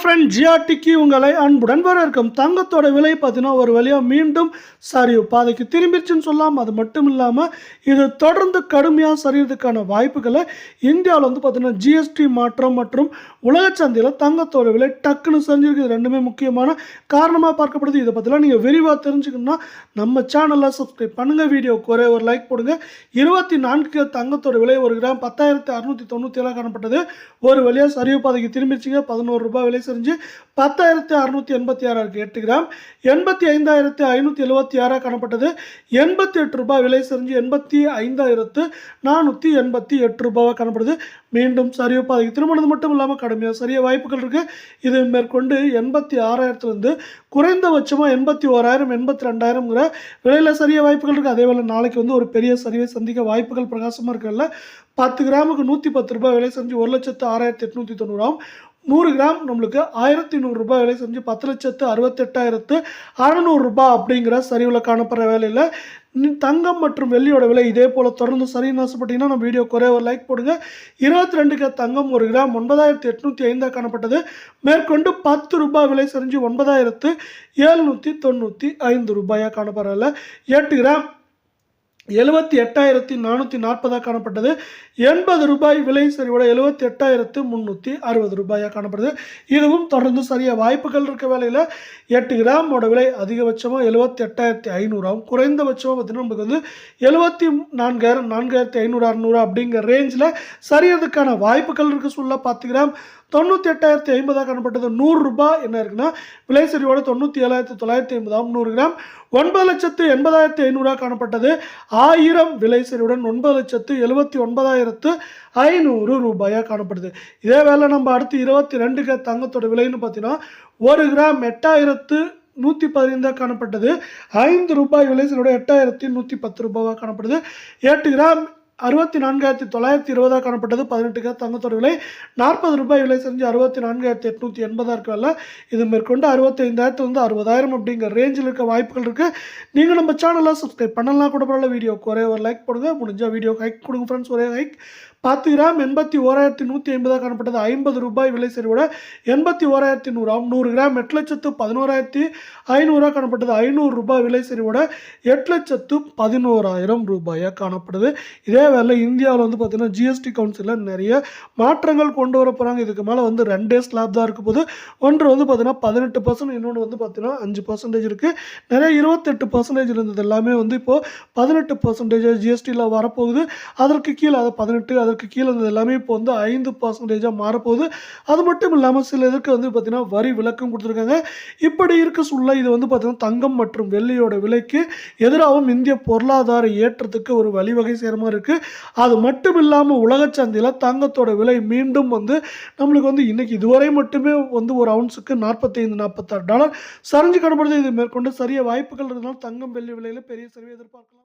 Friend ஜிஆர்டிக்கு உங்களை அன்புடன் வரவேற்கும். தங்கத்தோட விலை பார்த்தீங்கன்னா ஒரு வழியாக மீண்டும் சரிவு பாதைக்கு திரும்பிடுச்சுன்னு சொல்லலாம் அது மட்டும் இல்லாமல் இது தொடர்ந்து கடுமையாக சரியறதுக்கான வாய்ப்புகளை இந்தியாவில் வந்து பார்த்தீங்கன்னா ஜிஎஸ்டி மாற்றம் மற்றும் உலக சந்தையில் தங்கத்தோட விலை டக்குன்னு சரிஞ்சிருக்கு இது ரெண்டுமே முக்கியமான காரணமாக பார்க்கப்படுது. இதை பற்றிலாம் நீங்கள் விரிவாக தெரிஞ்சுக்கணும்னா நம்ம சேனலில் சப்ஸ்கிரைப் பண்ணுங்கள் வீடியோக்கு ஒரே ஒரு லைக் போடுங்க. இருபத்தி நான்கு கிலோ தங்கத்தோட விலை ஒரு கிராம் பத்தாயிரத்தி அறுநூற்றி தொண்ணூற்றி ஏழாக காணப்பட்டது. ஒரு வழியாக சரிவு பாதைக்கு திரும்பிடுச்சுங்க பதினோரு ரூபாய் விலை செஞ்சு பத்தாயிரத்தி அறுநூற்றி எண்பத்தி ஆறாக இருக்குது எட்டு கிராம். எண்பத்தி ஐந்தாயிரத்தி ஐநூற்றி எழுபத்தி ஆறாக காணப்பட்டது. எண்பத்தி எட்டு ரூபாய் விலை செஞ்சு எண்பத்தி ஐந்தாயிரத்து நானூற்றி எண்பத்தி எட்டு ரூபாவாக காணப்படுது. மீண்டும் சரிவு பாதைக்கு திருமணம் மட்டும் இல்லாமல் கடுமையாக சரிய வாய்ப்புகள் இருக்குது இது மேற்கொண்டு எண்பத்தி ஆறாயிரத்துலேருந்து குறைந்தபட்சமாக எண்பத்தி ஓராயிரம் எண்பத்தி ரெண்டாயிரம்ங்கிற விலையில் சரிய வாய்ப்புகள் இருக்குது அதே வேளை நாளைக்கு வந்து ஒரு பெரிய சரிவை சந்திக்க வாய்ப்புகள் பிரகாசமாக இருக்குல்ல. பத்து கிராமுக்கு நூற்றி பத்து ரூபாய் விலை செஞ்சு ஒரு லட்சத்து ஆறாயிரத்தி எட்நூற்றி தொண்ணூறாம். நூறு கிராம் நம்மளுக்கு ஆயிரத்தி நூறுரூபா விலை செஞ்சு பத்து லட்சத்து அறுபத்தெட்டாயிரத்து அறநூறுரூபா அப்படிங்கிற சரிவில் காணப்படுற வேலையில் தங்கம் மற்றும் வெள்ளியோட விலை இதே போல் தொடர்ந்து சரின்னு ஆசைப்பட்டீங்கன்னா நம்ம வீடியோ குறைய ஒரு லைக் போடுங்க. இருபத்தி ரெண்டுக்கு தங்கம் ஒரு கிராம் ஒன்பதாயிரத்தி எட்நூற்றி ஐந்தாக காணப்பட்டது. மேற்கொண்டு பத்து ரூபாய் விலை செஞ்சு ஒன்பதாயிரத்து எழுநூற்றி தொண்ணூற்றி ஐந்து ரூபாயாக காணப்படுறதில்ல எட்டு கிராம் எழுபத்தி எட்டாயிரத்தி நானூற்றி நாற்பதாக காணப்பட்டது. எண்பது ரூபாய் விலை சரிவோட எழுபத்தி எட்டாயிரத்து முந்நூற்றி அறுபது ரூபாயாக காணப்படுது. இதுவும் தொடர்ந்து சரியாக வாய்ப்புகள் இருக்க வேலையில் எட்டு கிராமோட விலை அதிகபட்சமாக எழுபத்தி எட்டாயிரத்தி ஐநூறாகவும் குறைந்தபட்சமாக பார்த்தீங்கன்னா நமக்கு வந்து எழுபத்தி நான்காயிரம் நான்காயிரத்தி ஐநூறு அறநூறு அப்படிங்கிற ரேஞ்சில் சரியறதுக்கான வாய்ப்புகள் இருக்க சொல்ல பத்து கிராம். தொண்ணூற்றி எட்டாயிரத்தி ஐம்பதாக காணப்பட்டது நூறுரூபா என்ன இருக்குன்னா விலை சரிவோட தொண்ணூற்றி ஏழாயிரத்தி தொள்ளாயிரத்தி ஐம்பதாகும் நூறு கிராம். ஒன்பது லட்சத்து எண்பதாயிரத்தி ஐநூறாக காணப்பட்டது. ஆயிரம் விலை சரிவுடன் ஒன்பது லட்சத்து எழுபத்தி ஒன்பதாயிரத்து ஐநூறு ரூபாயாக காணப்படுது. இதே வேலை நம்ம அடுத்து இருபத்தி ரெண்டுக்கு தங்கத்தோட விலைன்னு பார்த்தீங்கன்னா ஒரு கிராம் எட்டாயிரத்து நூற்றி பதினைந்தாக காணப்பட்டது. ஐந்து ரூபாய் விலை சரிவோட எட்டாயிரத்தி நூற்றி பத்து ரூபாவாக காணப்படுது. எட்டு கிராம் அறுபத்தி நான்காயிரத்தி தொள்ளாயிரத்தி இருபதாக காணப்பட்டது. பதினெட்டு கிராம் தங்கத்தோட விலை நாற்பது ரூபாய் விலை செஞ்சு அறுபத்தி நான்காயிரத்தி எட்நூற்றி எண்பதாக இருக்கல இது மேற்கொண்டு அறுபத்தைந்தாயிரத்து வந்து அறுபதாயிரம் அப்படிங்கிற ரேஞ்சில் இருக்க வாய்ப்புகள் இருக்குது நீங்கள் நம்ம சேனலாக சப்ஸ்கிரைப் பண்ணலாம் கூட பரவாயில்ல. வீடியோக்கு ஒரே ஒரு லைக் போடுங்க. முடிஞ்சால் வீடியோ ஹைக் கொடுங்க ஃப்ரெண்ட்ஸ் ஒரே ஹைக் பத்து கிராம் எண்பத்தி ஓராயிரத்தி நூற்றி ஐம்பதாக காணப்பட்டது. ஐம்பது ரூபாய் விலை சரிவோட எண்பத்தி ஓராயிரத்தி நூறாம். நூறு கிராம் எட்டு லட்சத்து பதினோராயிரத்தி ஐநூறுரூவா காணப்பட்டது. ஐநூறு ரூபாய் விலை சரிவோட எட்டு லட்சத்து பதினோராயிரம் ரூபாயாக காணப்படுது. இதே வேலை இந்தியாவில் வந்து பார்த்திங்கன்னா ஜிஎஸ்டி கவுன்சிலில் நிறைய மாற்றங்கள் கொண்டு வர போகிறாங்க இதுக்கு மேலே வந்து ரெண்டே ஸ்லாப் தான் இருக்க போது ஒன்று வந்து பார்த்திங்கன்னா பதினெட்டு பர்சன்ட் இன்னொன்று வந்து பார்த்திங்கன்னா அஞ்சு பர்சன்டேஜ் இருக்குது நிறைய இருபத்தெட்டு பர்சன்டேஜ் இருந்தது எல்லாமே வந்து இப்போது பதினெட்டு பர்சன்டேஜ் ஜிஎஸ்டியில் வரப்போகுது. அதற்கு கீழே அது பதினெட்டு அதற்கு கீழே இருந்தது எல்லாமே இப்போ வந்து ஐந்து பர்சன்டேஜாக மாறப்போகுது. அது மட்டும் இல்லாமல் சில இதுக்கு வந்து பார்த்திங்கன்னா வரி விளக்கம் கொடுத்துருக்காங்க. இப்படி இருக்க சூழ்நிலை இது வந்து பார்த்திங்கன்னா தங்கம் மற்றும் வெள்ளியோட விலைக்கு எதிராகவும் இந்திய பொருளாதார ஏற்றத்துக்கு ஒரு வழிவகை சேரமாக இருக்குது இருக்குது அது மட்டும் இல்லாமல் உலக சந்தையில் தங்கத்தோட விலை மீண்டும் வந்து நம்மளுக்கு வந்து இன்னைக்கு இதுவரை மட்டுமே வந்து ஒரு அவுன்ஸுக்கு நாற்பத்தைந்து நாற்பத்தாறு டாலர் சரிஞ்சு கடப்படுத்த இது மேற்கொண்டு சரிய வாய்ப்புகள் இருந்தாலும் தங்கம் வெள்ளி விலையில் பெரிய சரிவை எதிர்பார்க்கலாம்.